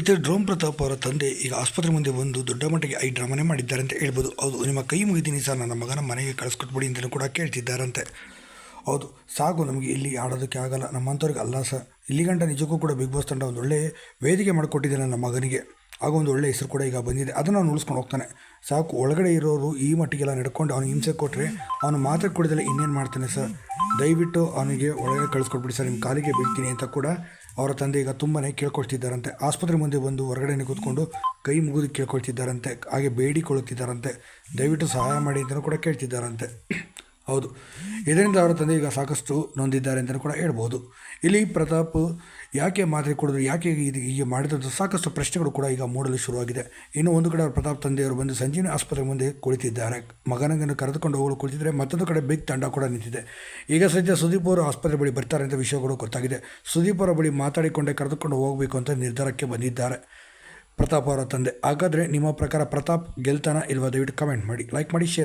ಇತರ ಡ್ರೋಮ್ ಪ್ರತಾಪ್ ಅವರ ತಂದೆ ಈಗ ಆಸ್ಪತ್ರೆ ಮುಂದೆ ಬಂದು ದೊಡ್ಡ ಮಟ್ಟಿಗೆ ಐ ಡ್ರಾಮನೆ ಮಾಡಿದ್ದಾರೆ ಅಂತ ಹೇಳ್ಬೋದು. ಹೌದು, ನಿಮ್ಮ ಕೈ ಮುಗಿದೀನಿ ಸರ್ ನನ್ನ ಮಗನ ಮನೆಗೆ ಕಳಿಸ್ಕೊಟ್ಬಿಡಿ ಅಂತಲೂ ಕೂಡ ಕೇಳ್ತಿದ್ದಾರಂತೆ. ಹೌದು, ಸಾಕು, ನಮಗೆ ಇಲ್ಲಿ ಆಡೋದಕ್ಕೆ ಆಗಲ್ಲ, ನಮ್ಮಂಥವ್ರಿಗೆ ಅಲ್ಲ ಸರ್. ಇಲ್ಲಿ ಗಂಟ ನಿಜಕ್ಕೂ ಕೂಡ ಬಿಗ್ ಬಾಸ್ ತಂಡ ಒಂದು ಒಳ್ಳೆಯ ವೇದಿಕೆ ಮಾಡಿಕೊಟ್ಟಿದೆ ನನ್ನ ಮಗನಿಗೆ. ಆಗ ಒಂದು ಒಳ್ಳೆಯ ಹೆಸರು ಕೂಡ ಈಗ ಬಂದಿದೆ, ಅದನ್ನು ನಾನು ಉಳಿಸ್ಕೊಂಡು ಹೋಗ್ತಾನೆ. ಸಾಕು, ಒಳಗಡೆ ಇರೋರು ಈ ಮಟ್ಟಿಗೆಲ್ಲ ನಡ್ಕೊಂಡು ಅವನಿಗೆ ಹಿಂಸೆ ಕೊಟ್ಟರೆ ಅವನು ಮಾತ್ರ ಕೊಡಿದಲ್ಲ ಇನ್ನೇನು ಮಾಡ್ತಾನೆ ಸರ್? ದಯವಿಟ್ಟು ಅವನಿಗೆ ಒಳಗಡೆ ಕಳಿಸ್ಕೊಟ್ಬಿಡಿ ಸರ್, ನಿಮ್ಮ ಕಾಲಿಗೆ ಬೀಳ್ತೀನಿ ಅಂತ ಕೂಡ ಅವರ ತಂದೆ ಈಗ ತುಂಬಾ ಕೇಳ್ಕೊಳ್ತಿದ್ದಾರಂತೆ. ಆಸ್ಪತ್ರೆ ಮುಂದೆ ಬಂದು ಹೊರಗಡೆ ಕೂತ್ಕೊಂಡು ಕೈ ಮುಗಿದು ಕೇಳ್ಕೊಳ್ತಿದ್ದಾರಂತೆ, ಹಾಗೆ ಬೇಡಿಕೊಳ್ಳುತ್ತಿದ್ದಾರಂತೆ. ದಯವಿಟ್ಟು ಸಹಾಯ ಮಾಡಿ ಅಂತಲೂ ಕೂಡ ಕೇಳ್ತಿದ್ದಾರಂತೆ. ಹೌದು. ಇದರಿಂದ ಅವರ ತಂದೆ ಈಗ ಸಾಕಷ್ಟು ನೊಂದಿದ್ದಾರೆ ಅಂತಲೂ ಕೂಡ ಹೇಳ್ಬೋದು. ಇಲ್ಲಿ ಪ್ರತಾಪ್ ಯಾಕೆ ಮಾತ್ರೆ ಕೊಡಿದ್ರು, ಯಾಕೆ ಇದು ಹೀಗೆ ಮಾಡಿದಂಥ ಸಾಕಷ್ಟು ಪ್ರಶ್ನೆಗಳು ಕೂಡ ಈಗ ಮೂಡಲು ಶುರುವಾಗಿದೆ. ಇನ್ನು ಒಂದು ಕಡೆ ಅವರ ಪ್ರತಾಪ್ ತಂದೆಯವರು ಬಂದು ಸಂಜೀವಿನಿ ಆಸ್ಪತ್ರೆ ಮುಂದೆ ಕುಳಿತಿದ್ದಾರೆ. ಮಗನನ್ನು ಕರೆದುಕೊಂಡು ಹೋಗಲು ಕುಳಿತಿದ್ದರೆ ಮತ್ತೊಂದು ಕಡೆ ಬಿಗ್ ತಂಡ ಕೂಡ ನಿಂತಿದೆ. ಈಗ ಸದ್ಯ ಸುದೀಪ್ ಅವರು ಆಸ್ಪತ್ರೆ ಬಳಿ ಬರ್ತಾರೆ ಅಂತ ವಿಷಯಗಳು ಗೊತ್ತಾಗಿದೆ. ಸುದೀಪ್ ಅವರ ಬಳಿ ಮಾತಾಡಿಕೊಂಡೇ ಕರೆದುಕೊಂಡು ಹೋಗಬೇಕು ಅಂತ ನಿರ್ಧಾರಕ್ಕೆ ಬಂದಿದ್ದಾರೆ ಪ್ರತಾಪ್ ಅವರ ತಂದೆ. ಹಾಗಾದರೆ ನಿಮ್ಮ ಪ್ರಕಾರ ಪ್ರತಾಪ್ ಗೆಲ್ತಾನ ಇಲ್ವಾ ದಯವಿಟ್ಟು ಕಮೆಂಟ್ ಮಾಡಿ. ಲೈಕ್ ಮಾಡಿ ಶೇರ್